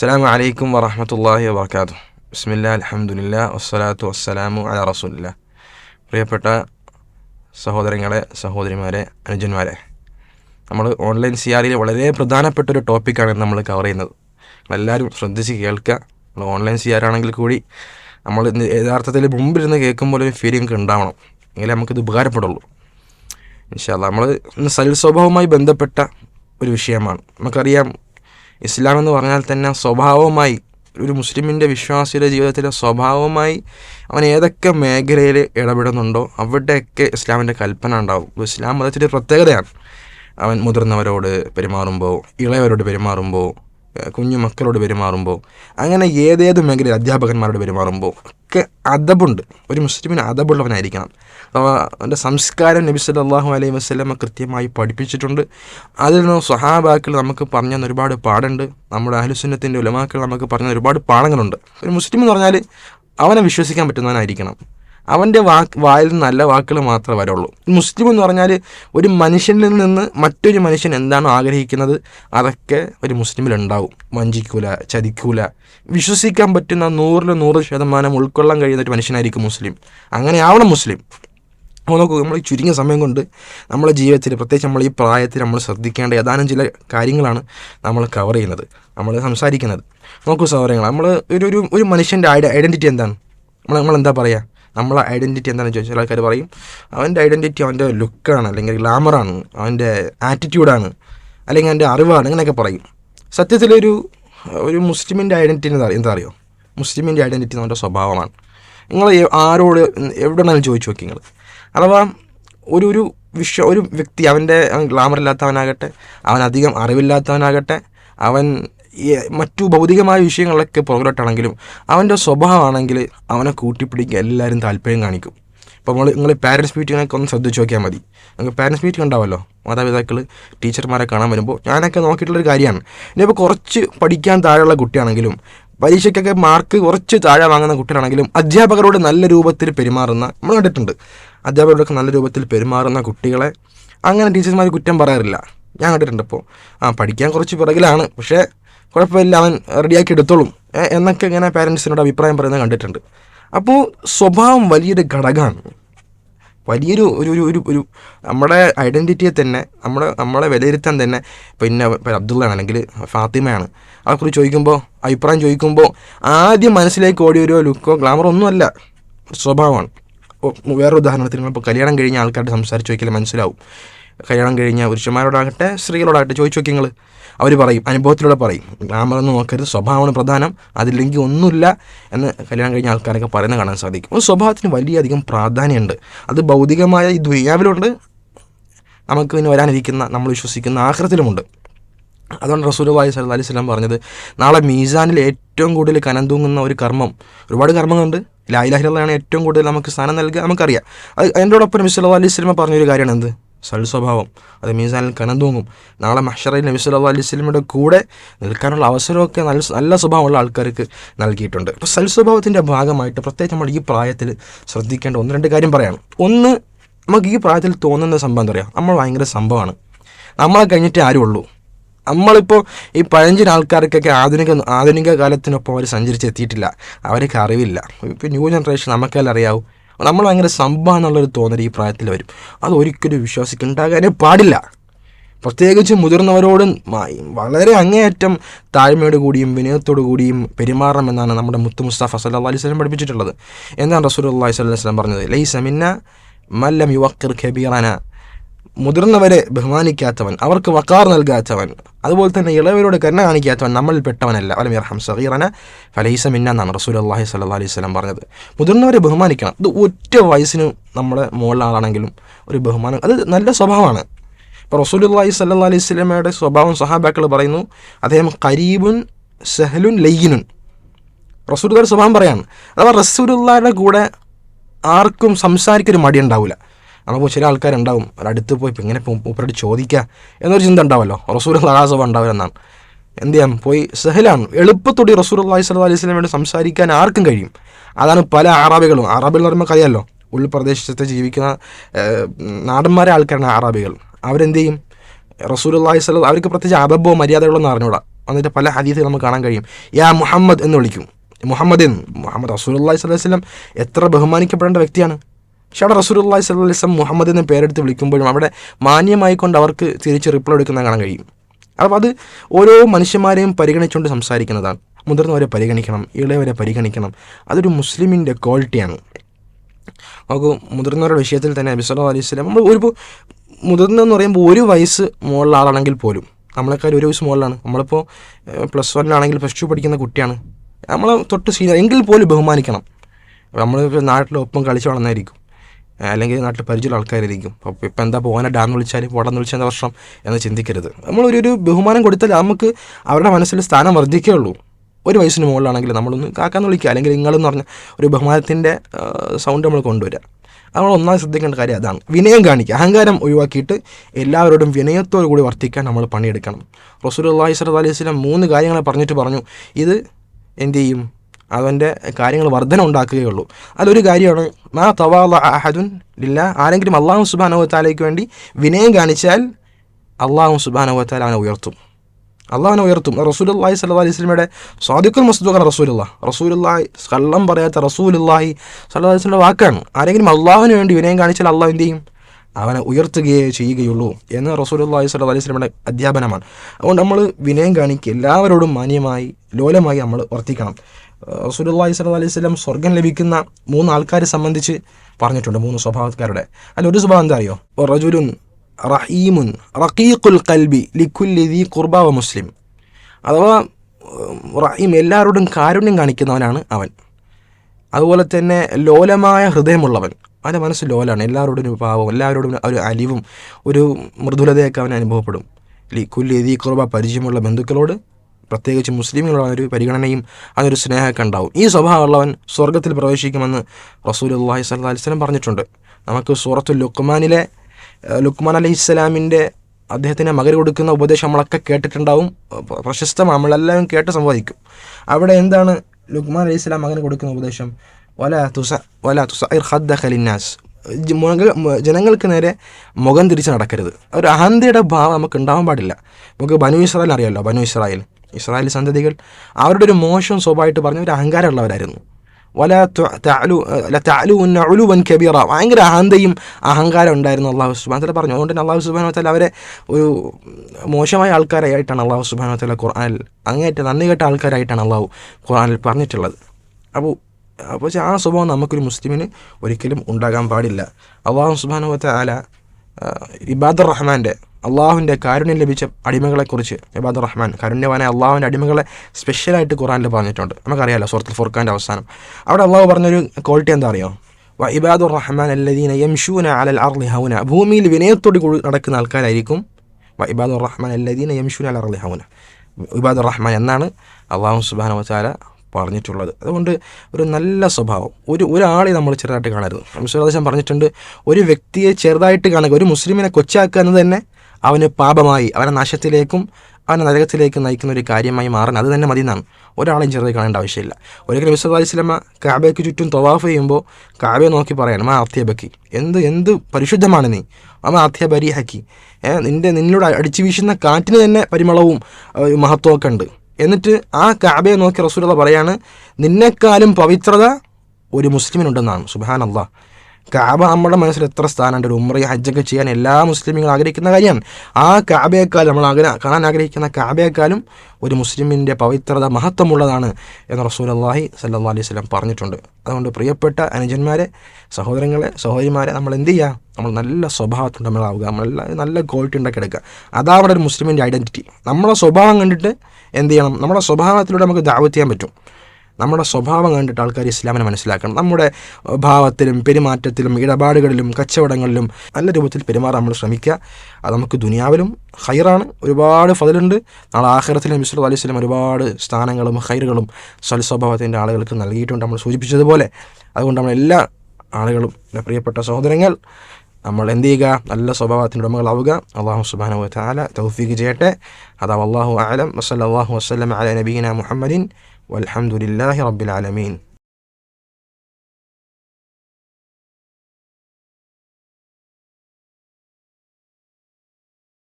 അസ്സാം വലൈക്കും വറഹമത്തല്ലാഹി വാബർക്കാത്തു ബിസ്മില്ല അലഹമുല്ല വസ്സലാത്തു വസ്സലാമു അല റസൂലില്ല പ്രിയപ്പെട്ട സഹോദരങ്ങളെ സഹോദരിമാരെ അനുജന്മാരെ നമ്മൾ ഓൺലൈൻ സിയാറിയിൽ വളരെ പ്രധാനപ്പെട്ട ഒരു ടോപ്പിക്കാണ് നമ്മൾ കവർ ചെയ്യുന്നത്. എല്ലാവരും ശ്രദ്ധിച്ച് കേൾക്കുക നമ്മൾ ഓൺലൈൻ സിയാറാണെങ്കിൽ കൂടി നമ്മൾ യഥാർത്ഥത്തിൽ മുമ്പിരുന്ന് കേൾക്കുമ്പോൾ ഒരു ഫീലിംഗ് ഉണ്ടാവണം. എങ്കിലേ നമുക്കിത് ഉപകാരപ്പെടുള്ളൂ. ഇൻഷാല്ല നമ്മൾ സ്വഭാവവുമായി ബന്ധപ്പെട്ട ഒരു വിഷയമാണ്. നമുക്കറിയാം ഇസ്ലാം എന്ന് പറഞ്ഞാൽ തന്നെ സ്വഭാവമായി ഒരു മുസ്ലിമിന്റെ വിശ്വാസിയുടെ ജീവിതത്തിലെ സ്വഭാവമായി അവൻ ഏതൊക്കെ മേഖലയിൽ ഇടപെടുന്നുണ്ടോ അവിടെയൊക്കെ ഇസ്ലാമിന്റെ കൽപ്പന ഉണ്ടാവും. ഇസ്ലാം മതത്തിന്റെ പ്രത്യേകതയാണ്. അവൻ മുതിർന്നവരോട് പെരുമാറുമ്പോൾ ഇളയവരോട് പെരുമാറുമ്പോൾ കുഞ്ഞു മക്കളോട് പെരുമാറുമ്പോൾ അങ്ങനെ ഏതേത് മേഖലയിൽ അധ്യാപകന്മാരോട് പെരുമാറുമ്പോൾ ഒക്കെ അദബുണ്ട്. ഒരു മുസ്ലിമിന് അദബുള്ളവനായിരിക്കണം. അപ്പോൾ അവന്റെ സംസ്കാരം നബി സല്ലല്ലാഹു അലൈഹി വസല്ലമ കൃത്യമായി പഠിപ്പിച്ചിട്ടുണ്ട്. അതിൽ നിന്ന് സ്വഹാബാക്കൾ നമുക്ക് പറഞ്ഞു തന്ന ഒരുപാട് പാടുണ്ട് നമ്മുടെ അഹലുസുന്നത്തിന്റെ ഉലമാക്കൾ നമുക്ക് പറഞ്ഞ ഒരുപാട് പാഠങ്ങളുണ്ട്. ഒരു മുസ്ലിം എന്ന് പറഞ്ഞാൽ അവനെ വിശ്വസിക്കാൻ പറ്റുന്നവനായിരിക്കണം. അവന്റെ വാക്ക് വായിൽ നല്ല വാക്കുകൾ മാത്രമേ വരുള്ളൂ. മുസ്ലിം എന്ന് പറഞ്ഞാൽ ഒരു മനുഷ്യനിൽ നിന്ന് മറ്റൊരു മനുഷ്യൻ എന്താണോ ആഗ്രഹിക്കുന്നത് അതൊക്കെ ഒരു മുസ്ലിമിൽ ഉണ്ടാവും. വഞ്ചിക്കൂല ചതിക്കൂല. വിശ്വസിക്കാൻ പറ്റുന്ന നൂറിൽ നൂറ് ശതമാനം ഉൾക്കൊള്ളാൻ കഴിയുന്ന ഒരു മനുഷ്യനായിരിക്കും മുസ്ലിം. അങ്ങനെ ആവണം മുസ്ലിം. അപ്പോൾ നോക്കൂ നമ്മൾ ഈ ചുരുങ്ങിയ സമയം കൊണ്ട് നമ്മുടെ ജീവിതത്തിൽ പ്രത്യേകിച്ച് നമ്മൾ ഈ പ്രായത്തിൽ നമ്മൾ ശ്രദ്ധിക്കേണ്ട ഏതാനും ചില കാര്യങ്ങളാണ് നമ്മൾ കവർ ചെയ്യുന്നത് നമ്മൾ സംസാരിക്കുന്നത്. നോക്കൂ സൗകര്യങ്ങൾ നമ്മൾ ഒരു ഒരു ഒരു മനുഷ്യന്റെ ഐഡന്റിറ്റി എന്താണ്? നമ്മൾ നമ്മൾ എന്താ പറയുക നമ്മളെ ഐഡന്റിറ്റി എന്താണെന്ന് ചോദിച്ചാൽ ആൾക്കാർ പറയും അവന്റെ ഐഡന്റിറ്റി അവന്റെ ലുക്കാണ് അല്ലെങ്കിൽ ഗ്ലാമറാണ് അവന്റെ ആറ്റിറ്റ്യൂഡാണ് അല്ലെങ്കിൽ അവന്റെ അറിവാണ് അങ്ങനെയൊക്കെ പറയും. സത്യത്തിലൊരു ഒരു മുസ്ലിമിന്റെ ഐഡന്റിറ്റി എന്താ എന്താ അറിയോ? മുസ്ലിമിന്റെ ഐഡന്റിറ്റി അവന്റെ സ്വഭാവമാണ്. നിങ്ങൾ ആരോട് എവിടെയാണെങ്കിലും ചോദിച്ചു നോക്കി നിങ്ങൾ. അഥവാ ഒരു ഒരു വിശ്വ ഒരു വ്യക്തി അവന്റെ ഗ്ലാമർ ഇല്ലാത്തവനാകട്ടെ അവൻ അധികം അറിവില്ലാത്തവനാകട്ടെ അവൻ മറ്റു ഭൗതികമായ വിഷയങ്ങളിലൊക്കെ പുറകോട്ടാണെങ്കിലും അവന്റെ സ്വഭാവമാണെങ്കിൽ അവനെ കൂട്ടിപ്പിടിക്കുക എല്ലാവരും താല്പര്യം കാണിക്കും. ഇപ്പോൾ നമ്മൾ നിങ്ങൾ പാരൻസ് മീറ്റിങ്ങിനൊക്കെ ഒന്ന് ശ്രദ്ധിച്ച് നോക്കിയാൽ മതി. നിങ്ങൾക്ക് പാരൻസ് മീറ്റിംഗ് ഉണ്ടാവുമല്ലോ മാതാപിതാക്കൾ ടീച്ചർമാരെ കാണാൻ വരുമ്പോൾ ഞാനൊക്കെ നോക്കിയിട്ടുള്ളൊരു കാര്യമാണ്. ഇനിയിപ്പോൾ കുറച്ച് പഠിക്കാൻ താഴെയുള്ള കുട്ടിയാണെങ്കിലും പരീക്ഷയ്ക്കൊക്കെ മാർക്ക് കുറച്ച് താഴെ വാങ്ങുന്ന കുട്ടികളാണെങ്കിലും അധ്യാപകരോട് നല്ല രൂപത്തിൽ പെരുമാറുന്ന നമ്മൾ കണ്ടിട്ടുണ്ട്. അധ്യാപകരോടൊക്കെ നല്ല രൂപത്തിൽ പെരുമാറുന്ന കുട്ടികളെ അങ്ങനെ ടീച്ചർമാർ കുറ്റം പറയാറില്ല. ഞാൻ കണ്ടിട്ടുണ്ട് ഇപ്പോൾ. ആ പഠിക്കാൻ കുറച്ച് പിറകിലാണ്. പക്ഷേ കുഴപ്പമില്ല അവൻ റെഡിയാക്കി എടുത്തോളും. എന്നൊക്കെ ഇങ്ങനെ പാരൻസിനോട് അഭിപ്രായം പറയുന്നത് കണ്ടിട്ടുണ്ട്. അപ്പോൾ സ്വഭാവം വലിയൊരു ഘടകമാണ്. വലിയൊരു ഒരു ഒരു ഒരു ഒരു നമ്മുടെ ഐഡന്റിറ്റിയെ തന്നെ നമ്മുടെ നമ്മളെ വിലയിരുത്താൻ തന്നെ പിന്നെ അബ്ദുള്ളയാണ് അല്ലെങ്കിൽ ഫാത്തിമയാണ്. അവരെക്കുറിച്ച് ചോദിക്കുമ്പോൾ അഭിപ്രായം ചോദിക്കുമ്പോൾ ആദ്യം മനസ്സിലേക്ക് ഓടി ഒരു ലുക്കോ ഗ്ലാമറോ ഒന്നുമല്ല സ്വഭാവമാണ്. വേറൊരു ഉദാഹരണത്തിന് ഇപ്പോൾ കല്യാണം കഴിഞ്ഞ ആൾക്കാരുടെ സംസാരിച്ച് ചോദിക്കൽ മനസ്സിലാവും. കല്യാണം കഴിഞ്ഞ പുരുഷന്മാരോടാകട്ടെ സ്ത്രീകളോടാകട്ടെ ചോദിച്ചു നോക്കി നിങ്ങൾ അവർ പറയും അനുഭവത്തിലൂടെ പറയും. ഗ്രാമറൊന്നും നോക്കരുത് സ്വഭാവമാണ് പ്രധാനം. അതില്ലെങ്കിൽ ഒന്നുമില്ല എന്ന് കല്യാണം കഴിഞ്ഞ ആൾക്കാരൊക്കെ പറയുന്നത് കാണാൻ സാധിക്കും. അപ്പോൾ സ്വഭാവത്തിന് വലിയധികം പ്രാധാന്യമുണ്ട്. അത് ഭൗതികമായ ഈ ദുനിയാവിലുണ്ട്. നമുക്ക് ഇനി വരാനിരിക്കുന്ന നമ്മൾ വിശ്വസിക്കുന്ന ആഹ്രത്തിലുമുണ്ട് അതുകൊണ്ട് റസൂലുള്ളാഹി സ്വല്ലല്ലാഹി അലൈഹി സ്വലാം പറഞ്ഞത് നാളെ മീസാനിൽ ഏറ്റവും കൂടുതൽ കനം തൂങ്ങുന്ന ഒരു കർമ്മം. ഒരുപാട് കർമ്മങ്ങളുണ്ട്. ലായിലാഹിലാണ് ഏറ്റവും കൂടുതൽ നമുക്ക് സ്ഥാനം നൽകുക. നമുക്കറിയാം. അത് അതിന്റെ ഒപ്പം മിസ്ലാ അലൈഹി സ്വലമ പറഞ്ഞൊരു കാര്യമാണ് എന്ത് സൽ സ്വഭാവം അത് മീസാനിൽ കനം തൂങ്ങും നാളെ മഷറയിൽ നബി സല്ലല്ലാഹു അലൈഹി സ്വലമിയുടെ കൂടെ നിൽക്കാനുള്ള അവസരമൊക്കെ നല്ല നല്ല സ്വഭാവമുള്ള ആൾക്കാർക്ക് നൽകിയിട്ടുണ്ട്. അപ്പോൾ സൽ സ്വഭാവത്തിന്റെ ഭാഗമായിട്ട് പ്രത്യേകിച്ച് നമ്മൾ ഈ പ്രായത്തിൽ ശ്രദ്ധിക്കേണ്ട ഒന്ന് രണ്ട് കാര്യം പറയാം. ഒന്ന് നമുക്ക് ഈ പ്രായത്തിൽ തോന്നുന്ന സംഭവം എന്താ പറയുക? നമ്മൾ ഭയങ്കര സംഭവമാണ്. നമ്മളെ കഴിഞ്ഞിട്ട് ആരും ഉള്ളൂ നമ്മളിപ്പോൾ ഈ പഴഞ്ചൻ ആൾക്കാർക്കൊക്കെ ആധുനിക ആധുനിക കാലത്തിനൊപ്പം അവർ സഞ്ചരിച്ചെത്തിയിട്ടില്ല അവർക്ക് അറിവില്ല. ഇപ്പോൾ ന്യൂ ജനറേഷൻ നമുക്കെല്ലാം അറിയാവും നമ്മൾ ഭയങ്കര സംഭവമാണെന്നുള്ളൊരു തോന്നൽ ഈ പ്രായത്തിൽ വരും. അത് ഒരിക്കലും വിശ്വാസിക്കുണ്ടാകാനേ പാടില്ല. പ്രത്യേകിച്ച് മുതിർന്നവരോട് വളരെ അങ്ങേയറ്റം താഴ്മയോട് കൂടിയും വിനയത്തോടു കൂടിയും പെരുമാറണമെന്നാണ് നമ്മുടെ മുത്തു മുസ്താഫ സല്ലാ അലൈഹി സ്വലം പഠിപ്പിച്ചിട്ടുള്ളത്. എന്താണ് റസൂൽ അള്ളാഹി സ്വലം പറഞ്ഞത്? ലൈ സമിന്ന മല്ലം യുവക്കർ ഖബീറന മുതിർന്നവരെ ബഹുമാനിക്കാത്തവൻ അവർക്ക് വക്കാർ നൽകാത്തവൻ അതുപോലെ തന്നെ ഇളവരോട് കരുണ കാണിക്കാത്തവൻ നമ്മളിൽ പെട്ടവനല്ല. വലം ഇർഹം സഹീറന ഫലൈസ മിന്ന എന്നാണ് റസൂൽ അള്ളാഹി സല്ലാ അലൈഹി സ്വലം പറഞ്ഞത്. മുതിർന്നവരെ ബഹുമാനിക്കണം. ഇത് ഒറ്റ വയസ്സിന് നമ്മുടെ മുകളിലാളാണെങ്കിലും ഒരു ബഹുമാനം അത് നല്ല സ്വഭാവമാണ്. ഇപ്പോൾ റസൂലുള്ളാഹി സല്ലാ അലൈഹി സ്വലമയുടെ സ്വഭാവം സഹാബാക്കൾ പറയുന്നു അദ്ദേഹം കരീബുൻ സെഹലുൻ ലയ്യനുൻ റസൂലുള്ളാഹിയുടെ സ്വഭാവം പറയാണ്. അഥവാ റസൂലുള്ളാഹിയുടെ കൂടെ ആർക്കും സംസാരിക്കൊരു മടി ഉണ്ടാവില്ല നമുക്ക് ചില ആൾക്കാരുണ്ടാവും. ഒരടുത്ത് പോയി ഇപ്പം എങ്ങനെ മൂപ്പരോട് ചോദിക്കുക എന്നൊരു ചിന്ത ഉണ്ടാവുമല്ലോ റസൂൽ ആ സ്വഭാവം ഉണ്ടാവില്ല എന്നാണ് എന്ത് ചെയ്യാം? പോയി സഹലാണ്. എളുപ്പത്തോടെ റസൂൽ അള്ളഹി സ്വല്ലാ അലൈഹി സ്വലമയോട് സംസാരിക്കാൻ ആർക്കും കഴിയും. അതാണ് പല അറാബികളും. അറാബികൾ എന്ന് പറയുമ്പോൾ അറിയാമല്ലോ ഉൾപ്രദേശത്ത് ജീവിക്കുന്ന നാടന്മാരെ ആൾക്കാരാണ് അറാബികൾ. അവരെന്ത് ചെയ്യും? റസൂൽ അള്ളഹി സ്വലം അവർക്ക് പ്രത്യേകിച്ച് അബബോ മര്യാദകളൊന്നും അറിഞ്ഞൂടാ. എന്നിട്ട് പല ഹദീസുകൾ നമുക്ക് കാണാൻ കഴിയും. യാ മുഹമ്മദ് എന്ന് വിളിക്കും. മുഹമ്മദ് എന്ന്. മുഹമ്മദ് റസൂൽ അള്ളഹി സ്വലം എത്ര ബഹുമാനിക്കപ്പെടേണ്ട വ്യക്തിയാണ്? പക്ഷെ അവിടെ റസൂലുള്ളാഹി സ്വല്ലല്ലാഹി വസല്ലം മുഹമ്മദ് എന്ന് പേരെടുത്ത് വിളിക്കുമ്പോഴും അവിടെ മാന്യമായി കൊണ്ട് അവർക്ക് തിരിച്ച് റിപ്ലൈ എടുക്കുന്ന കാണാൻ കഴിയും. അപ്പോൾ അത് ഓരോ മനുഷ്യന്മാരെയും പരിഗണിച്ചുകൊണ്ട് സംസാരിക്കുന്നതാണ്. മുതിർന്നവരെ പരിഗണിക്കണം ഇളയവരെ പരിഗണിക്കണം. അതൊരു മുസ്ലിമിന്റെ ക്വാളിറ്റിയാണ്. നമുക്ക് മുതിർന്നവരുടെ വിഷയത്തിൽ തന്നെ നബി സല്ലല്ലാഹു അലൈഹി വസല്ലം നമ്മൾ ഒരു മുതിർന്നെന്ന് പറയുമ്പോൾ ഒരു വയസ്സ് മുകളിലുള്ള ആളാണെങ്കിൽ പോലും നമ്മളെക്കാൾ ഒരു വയസ്സ് മുകളിലാണ്. നമ്മളിപ്പോൾ പ്ലസ് വണ്ണിലാണെങ്കിൽ പ്ലസ് ടു പഠിക്കുന്ന കുട്ടിയാണ്. നമ്മളെ തൊട്ട് സീനിയർ എങ്കിൽ പോലും ബഹുമാനിക്കണം. നമ്മൾ നാട്ടിലൊപ്പം കളിച്ച് വളർന്നായിരിക്കും അല്ലെങ്കിൽ നാട്ടിൽ പരിചയമുള്ള ആൾക്കാരായിരിക്കും. അപ്പോൾ ഇപ്പം എന്താ പോകാനെ ഡാം വിളിച്ചാലും പോടാന്ന് വിളിച്ചാൽ വർഷം എന്ന് ചിന്തിക്കരുത്. നമ്മളൊരു ഒരു ബഹുമാനം കൊടുത്താൽ നമുക്ക് അവരുടെ മനസ്സിൽ സ്ഥാനം വർദ്ധിക്കുകയുള്ളൂ. ഒരു വയസ്സിന് മുകളിലാണെങ്കിൽ നമ്മളൊന്ന് കാക്കാന്ന് വിളിക്കുക. അല്ലെങ്കിൽ നിങ്ങളെന്ന് പറഞ്ഞ ഒരു ബഹുമാനത്തിന്റെ സൗണ്ട് നമ്മൾ കൊണ്ടുവരിക നമ്മൾ ഒന്നാമത് ശ്രദ്ധിക്കേണ്ട കാര്യം അതാണ്. വിനയം കാണിക്കുക. അഹങ്കാരം ഒഴിവാക്കിയിട്ട് എല്ലാവരോടും വിനയത്തോടു കൂടി വർത്തിക്കാൻ നമ്മൾ പണിയെടുക്കണം. റസൂൽ അള്ളാഹി സ്വലം അലൈഹി സ്വലം മൂന്ന് കാര്യങ്ങളെ പറഞ്ഞിട്ട് പറഞ്ഞു. ഇത് എന്തു ചെയ്യും? അവന്റെ കാര്യങ്ങൾ വർധന ഉണ്ടാക്കുകയുള്ളൂ. അതൊരു കാര്യമാണ് മാ തവാല അഹദുൻ ഇല്ല ആരെങ്കിലും അള്ളാഹു സുബാനുവത്താലേക്ക് വേണ്ടി വിനയം കാണിച്ചാൽ അള്ളാഹു സുബാനുവത്താൽ അവനെ ഉയർത്തും. അള്ളാഹുനെ ഉയർത്തും. റസൂലുല്ലാഹി സല്ലാ അലൈഹി സ്വലമയുടെ സ്വാദിഖുൽ മസ്ദൂഖാണ് റസൂലുള്ള റസൂലുല്ലാഹി കള്ളം പറയാത്ത റസൂലുല്ലാഹി സല്ലാ അലൈഹി സ്വലം വാക്കാണ്. ആരെങ്കിലും അള്ളാഹുവിന് വേണ്ടി വിനയം കാണിച്ചാൽ അള്ളാഹു എന്ത് ചെയ്യും? അവനെ ഉയർത്തുകയേ ചെയ്യുകയുള്ളൂ എന്ന് റസൂലുല്ലാഹി സ്വല്ലല്ലാഹി അലൈഹി സ്വലമയുടെ അധ്യാപനമാണ്. അതുകൊണ്ട് നമ്മൾ വിനയം കാണിക്കുക എല്ലാവരോടും മാന്യമായി ലോലമായി നമ്മൾ വർത്തിക്കണം റസൂലുല്ലാഹി സ്വല്ലല്ലാഹി അലൈഹി സ്വലം സ്വർഗം ലഭിക്കുന്ന മൂന്ന് ആൾക്കാരെ സംബന്ധിച്ച് പറഞ്ഞിട്ടുണ്ട് മൂന്ന് സ്വഭാവക്കാരുടെ. അല്ല ഒരു സ്വഭാവം എന്താ അറിയോ? റജുലുൻ റഹീമുൻ റഖീഖുൽ കൽബി ലിഖുൽ ലിദി കുർബാവ മുസ്ലിം. അഥവാ റഹീം എല്ലാവരോടും കാരുണ്യം കാണിക്കുന്നവനാണ് അവൻ. അതുപോലെ തന്നെ ലോലമായ ഹൃദയമുള്ളവൻ. അവന്റെ മനസ്സ് ലോലാണ് എല്ലാവരോടും ഒരു പാവം എല്ലാവരോടും ഒരു അലിവും ഒരു മൃദുലതയൊക്കെ അവൻ അനുഭവപ്പെടും. ലി കുല്ലി കുറവ പരിചയമുള്ള ബന്ധുക്കളോട് പ്രത്യേകിച്ച് മുസ്ലിമുകളോട് ഒരു പരിഗണനയും അവനൊരു സ്നേഹമൊക്കെ ഉണ്ടാവും. ഈ സ്വഭാവമുള്ളവൻ സ്വർഗത്തിൽ പ്രവേശിക്കുമെന്ന് റസൂൽ അള്ളാഹി സ്വല്ലാ അലിസ്ലം പറഞ്ഞിട്ടുണ്ട്. നമുക്ക് സൂറത്തു ലുക്മാനിലെ ലുക്മാൻ അലൈഹി ഇസ്ലാമിന്റെ അദ്ദേഹത്തിന് മകർ കൊടുക്കുന്ന ഉപദേശം നമ്മളൊക്കെ കേട്ടിട്ടുണ്ടാവും. പ്രശസ്തമാണ് നമ്മളെല്ലാവരും കേട്ട് സംവദിക്കും. അവിടെ എന്താണ് ലുക്മാൻ അലൈഹി ഇസ്ലാം മകന് കൊടുക്കുന്ന ഉപദേശം? വല തുസ വല തുസ ഹദ്ദ ഖലിന്നാസ് ജനങ്ങൾക്ക് നേരെ മുഖം തിരിച്ച് നടക്കരുത്. ഒരു അഹന്തയുടെ ഭാവം നമുക്ക് ഉണ്ടാവാൻ പാടില്ല. നമുക്ക് ബനു ഇസ്രായേൽ അറിയാമല്ലോ ബനു ഇസ്രായേൽ. ഇസ്രായേൽ സന്തതികൾ അവരുടെ ഒരു മോശം സ്വഭാവമായിട്ട് പറഞ്ഞ ഒരു അഹങ്കാരമുള്ളവരായിരുന്നു. വല താലു താലു ഉലുവൻ കബീറ. ഭയങ്കര അഹന്തയും അഹങ്കാരം ഉണ്ടായിരുന്നു അള്ളാഹു സുബാൻ തല പറഞ്ഞു. അതുകൊണ്ട് തന്നെ അള്ളാഹു സുബാൻ വത്താൽ അവരെ ഒരു മോശമായ ആൾക്കാരായിട്ടാണ് അള്ളാഹു സുബാൻ വത്താല ഖുർആാനിൽ അങ്ങേറ്റ നന്ദി കേട്ട ആൾക്കാരായിട്ടാണ് അള്ളാഹു ഖുർആാനിൽ പറഞ്ഞിട്ടുള്ളത്. അപ്പോൾ അപ്പോൾ ആ സ്വഭാവം നമുക്കൊരു മുസ്ലിമിന് ഒരിക്കലും ഉണ്ടാകാൻ പാടില്ല. അള്ളാഹു സുബാൻ ആല ഇബാദുർ റഹ്മാന്റെ അള്ളാഹുവിന്റെ കാരുണ്യം ലഭിച്ച അടിമകളെക്കുറിച്ച് ഇബാദുർ റഹ്മാൻ കാരുണ്യവാനായ അള്ളാഹുവിന്റെ അടിമകളെ സ്പെഷ്യലായിട്ട് ഖുറാനിൽ പറഞ്ഞിട്ടുണ്ട്. നമുക്കറിയാലോ സുഹൃത്തുൽ ഫുർഖാന്റെ അവസാനം. അവിടെ അള്ളാഹു പറഞ്ഞൊരു ക്വാളിറ്റി എന്താ അറിയോ? ഇബാദുർ റഹ്മാൻ അല്ലദീന യംഷൂന അലൽ അർളി ഹൗന ഭൂമിയിൽ വിനയത്തോട് കൂടി നടക്കുന്ന ആൾക്കാരായിരിക്കും. ഇബാദുർ റഹ്മാൻ അല്ലദീന യംഷൂന അലൽ അർളി ഹൗന. ഇബാദുർ റഹ്മാൻ എന്നാണ് അള്ളാഹു സുബാന വച്ചാല പറഞ്ഞിട്ടുള്ളത്. അതുകൊണ്ട് ഒരു നല്ല സ്വഭാവം. ഒരു ഒരാളെ നമ്മൾ ചെറുതായിട്ട് കാണരുത്. മുസ്ലിം പറഞ്ഞിട്ടുണ്ട് ഒരു വ്യക്തിയെ ചെറുതായിട്ട് കാണുക ഒരു മുസ്ലിമിനെ കൊച്ചാക്കുക എന്നത് തന്നെ അവന് പാപമായി അവനെ നാശത്തിലേക്കും അവനെ നരകത്തിലേക്കും നയിക്കുന്ന ഒരു കാര്യമായി മാറാൻ അത് തന്നെ മതി എന്നാണ്. ഒരാളെയും ചെറുതായി കാണേണ്ട ആവശ്യമില്ല. ഒരിക്കലും വിശ്വ അലിസ്ലമ കാബയ്ക്ക് ചുറ്റും തൊവാഫ് ചെയ്യുമ്പോൾ കാബയെ നോക്കി പറയണം ആ അർത്ഥ്യബക്കി എന്ത് എന്ത് പരിശുദ്ധമാണ് നീ? അർത്ഥ്യബരിഹക്കി ഏഹ് നിന്റെ നിന്നോട് അടിച്ചു വീശുന്ന കാറ്റിന് തന്നെ പരിമളവും മഹത്വമൊക്കെ ഉണ്ട്. എന്നിട്ട് ആ കാബയെ നോക്കി റസൂലത പറയാണ് നിന്നെക്കാളും പവിത്രത ഒരു മുസ്ലിമിനുണ്ടെന്നാണ്. സുബാൻ അള്ളാഹ് കാബ നമ്മുടെ മനസ്സിൽ എത്ര സ്ഥാനമുണ്ട്? ഒരു ഉമ്രയും ഹജ്ജൊക്കെ ചെയ്യാൻ എല്ലാ മുസ്ലിമുകളും ആഗ്രഹിക്കുന്ന കാര്യമാണ്. ആ കാബയേക്കാളും നമ്മൾ ആഗ്രഹ കാണാൻ ആഗ്രഹിക്കുന്ന കാബയേക്കാളും ഒരു മുസ്ലിമിന്റെ പവിത്രത മഹത്വമുള്ളതാണ് എന്ന് റസൂൽ അള്ളാഹി സല്ലാ അലൈഹി സ്വലം പറഞ്ഞിട്ടുണ്ട്. അതുകൊണ്ട് പ്രിയപ്പെട്ട അനുജന്മാരെ സഹോദരങ്ങളെ സഹോദരിമാരെ നമ്മൾ എന്ത് ചെയ്യുക നമ്മൾ നല്ല സ്വഭാവത്തിൽ നമ്മളാവുക നമ്മളെല്ലാം നല്ല ക്വാളിറ്റി ഉണ്ടാക്കി എടുക്കുക. അതാണ് ഒരു മുസ്ലിമിന്റെ ഐഡന്റിറ്റി നമ്മളെ സ്വഭാവം കണ്ടിട്ട് എന്ത് ചെയ്യണം നമ്മുടെ സ്വഭാവത്തിലൂടെ നമുക്ക് ദാവത്ത് ചെയ്യാൻ പറ്റും. നമ്മുടെ സ്വഭാവം കണ്ടിട്ട് ആൾക്കാർ ഇസ്ലാമിനെ മനസ്സിലാക്കണം. നമ്മുടെ ഭാവത്തിലും പെരുമാറ്റത്തിലും ഇടപാടുകളിലും കച്ചവടങ്ങളിലും നല്ല രൂപത്തിൽ പെരുമാറാൻ നമ്മൾ ശ്രമിക്കുക. അത് നമുക്ക് ദുനിയാവിലും ഹൈറാണ് ഒരുപാട് ഫതിലുണ്ട്. നാളെ ആഹ്റത്തിലും മിസ്ലു അലൈഹി സ്വലം ഒരുപാട് സ്ഥാനങ്ങളും ഹൈറുകളും സ്വഭാവത്തിന്റെ ആളുകൾക്ക് നൽകിയിട്ടുണ്ട്. നമ്മൾ സൂചിപ്പിച്ചതുപോലെ. അതുകൊണ്ട് നമ്മൾ എല്ലാ ആളുകളും പ്രിയപ്പെട്ട സഹോദരങ്ങൾ നമ്മൾ എന്ത് ചെയ്യുക നല്ല സ്വഭാവത്തിന് ഉടമകളാവുക അള്ളാഹു സുബാന താല തൗഫീഖ് ചെയ്യട്ടെ അതാ അള്ളാഹു ആലം വസ്ലാഹു വസ്ലം അല നബീന മുഹമ്മദിൻ വലഹമുല്ലാഹി റബ്ബിൽ ആലമീൻ